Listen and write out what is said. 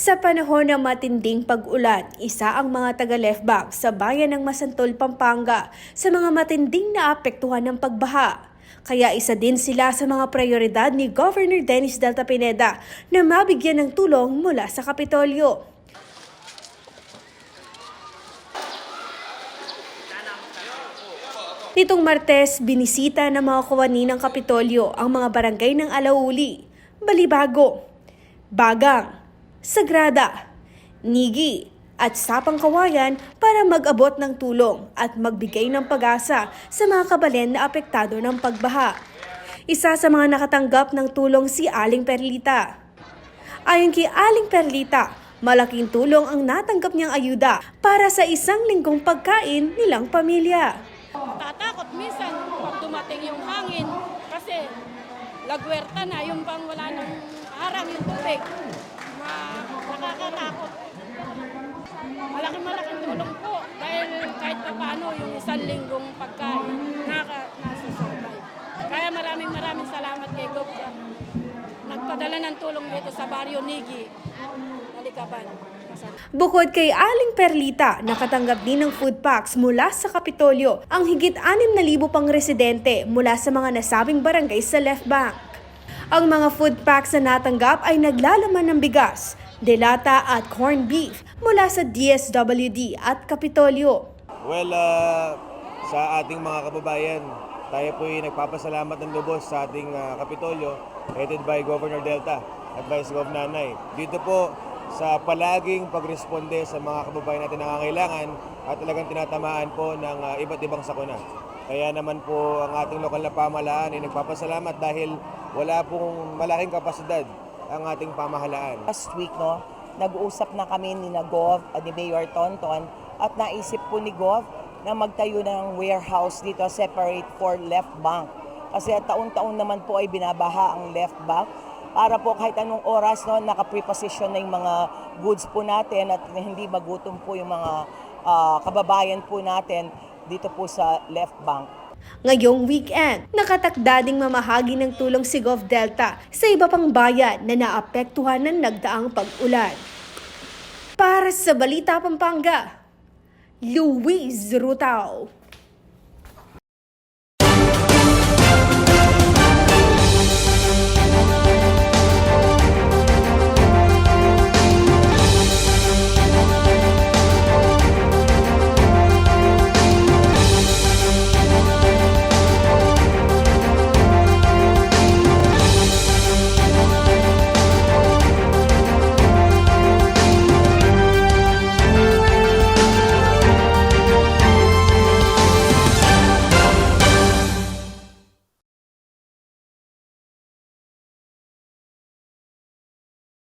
Sa panahon ng matinding pag-ulan, isa ang mga taga-left bank sa bayan ng Masantol, Pampanga sa mga matinding naapektuhan ng pagbaha. Kaya isa din sila sa mga prioridad ni Governor Dennis Delta Pineda na mabigyan ng tulong mula sa Kapitolyo. Nitong Martes, binisita ng mga kawani ng Kapitolyo ang mga barangay ng Alauli, Balibago, Bagang, Sagrada, Nigi at Sapang Kawayan para mag-abot ng tulong at magbigay ng pag-asa sa mga kabalen na apektado ng pagbaha. Isa sa mga nakatanggap ng tulong si Aling Perlita. Ayon kay Aling Perlita, malaking tulong ang natanggap niyang ayuda para sa isang linggong pagkain nilang pamilya. Tatakot minsan pag dumating yung hangin kasi lagwerta na, yung bang wala nang harang yung tubig. Ma, nakakatakot. Malaking malaking tulong po dahil kahit pa paano yung isang linggong pagkain naka, nasusurvive. Kaya maraming maraming salamat kay Gov. Nagpadala ng tulong dito sa Barrio Nigi, Nalikaban. Bukod kay Aling Perlita, nakatanggap din ng food packs mula sa Kapitolyo ang higit 6,000 pang residente mula sa mga nasabing barangay sa Left Bank. Ang mga food packs na natanggap ay naglalaman ng bigas, delata at corned beef mula sa DSWD at Kapitolyo. Well, ah, sa ating mga kababayan, tayo po ay nagpapasalamat ng lubos sa ating ah, Kapitolyo, headed by Governor Delta at Vice Gov Nanay. Dito po sa palaging pagresponde sa mga kababayan natin na nangangailangan at talagang tinatamaan po ng ah, iba't ibang sakuna. Kaya naman po ang ating lokal na pamahalaan ay nagpapasalamat dahil wala pong malaking kapasidad ang ating pamahalaan. Last week, no, nag-uusap na kami ni na Gov at ni Mayor Tonton at naisip po ni Gov na magtayo ng warehouse dito separate for left bank. Kasi taon-taon naman po ay binabaha ang left bank para po kahit anong oras no, naka-preposition na yung mga goods po natin at hindi magutom po yung mga ah, kababayan po natin dito po sa left bank. Ngayong weekend, nakatakda ding mamahagi ng tulong si Gov Delta sa iba pang bayan na naapektuhan ng nagdaang pag-ulan. Para sa Balita Pampanga, Luis Rutao.